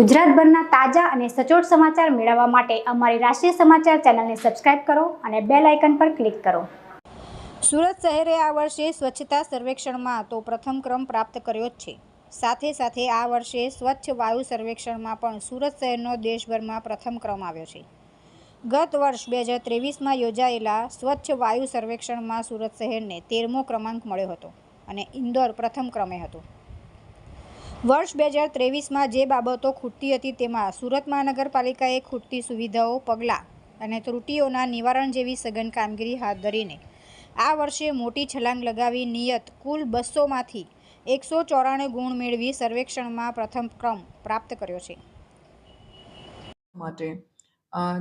ગુજરાતભરના તાજા અને સચોટ સમાચાર મેળવવા માટે અમારી રાષ્ટ્રીય સમાચાર ચેનલને સબસ્ક્રાઇબ કરો અને બેલ આઇકન પર ક્લિક કરો. સુરત શહેરે આ વર્ષે સ્વચ્છતા સર્વેક્ષણમાં તો પ્રથમ ક્રમ પ્રાપ્ત કર્યો જ છે. સાથે સાથે આ વર્ષે સ્વચ્છ વાયુ સર્વેક્ષણમાં પણ સુરત શહેરનો દેશભરમાં પ્રથમ ક્રમ આવ્યો છે. ગત વર્ષ બે હજાર ત્રેવીસમાં યોજાયેલા સ્વચ્છ વાયુ સર્વેક્ષણમાં સુરત શહેરને તેરમો ક્રમાંક મળ્યો હતો અને ઇન્દોર પ્રથમ ક્રમે હતું. વર્ષ બે હજાર ત્રેવીસમાં જે બાબતો ખૂટતી હતી તેમાં સુરત મહાનગરપાલિકાએ ખૂટતી સુવિધાઓ પગલાં અને ત્રુટીઓના નિવારણ જેવી સઘન કામગીરી હાથ ધરીને આ વર્ષે મોટી છલાંગ લગાવી નિયત કુલ બસોમાંથી એકસો ચોરાણું ગુણ મેળવી સર્વેક્ષણમાં પ્રથમ ક્રમ પ્રાપ્ત કર્યો છે. માટે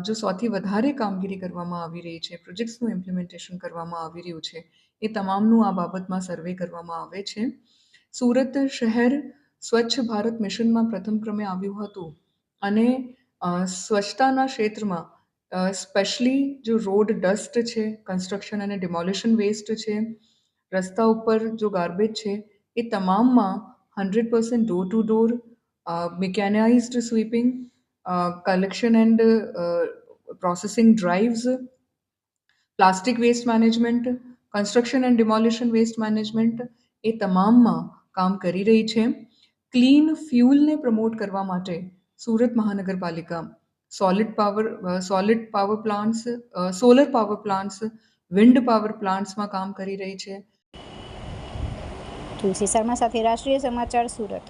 જો સૌથી વધારે કામગીરી કરવામાં આવી રહી છે, પ્રોજેક્ટ્સનું ઇમ્પ્લિમેન્ટેશન કરવામાં આવી રહ્યું છે, એ તમામનું આ બાબતમાં સર્વે કરવામાં આવે છે. સુરત શહેર સ્વચ્છ ભારત મિશનમાં પ્રથમ ક્રમે આવ્યું હતું. અને સ્વચ્છતાના ક્ષેત્રમાં સ્પેશલી જો રોડ ડસ્ટ છે, કન્સ્ટ્રક્શન અને ડિમોલિશન વેસ્ટ છે, રસ્તા ઉપર જો ગાર્બેજ છે, એ તમામમાં hundred percent door to door mechanised sweeping collection and processing drives, plastic waste management, construction and demolition waste management એ તમામમાં કામ કરી રહી છે. ક્લીન ફ્યુલને પ્રમોટ કરવા માટે સુરત મહાનગરપાલિકા solid power solid power plants solar power plants wind power પ્લાન્ટ્સમાં કામ કરી રહી છે. તુલસી શર્મા સાથે રાષ્ટ્રીય સમાચાર સુરત.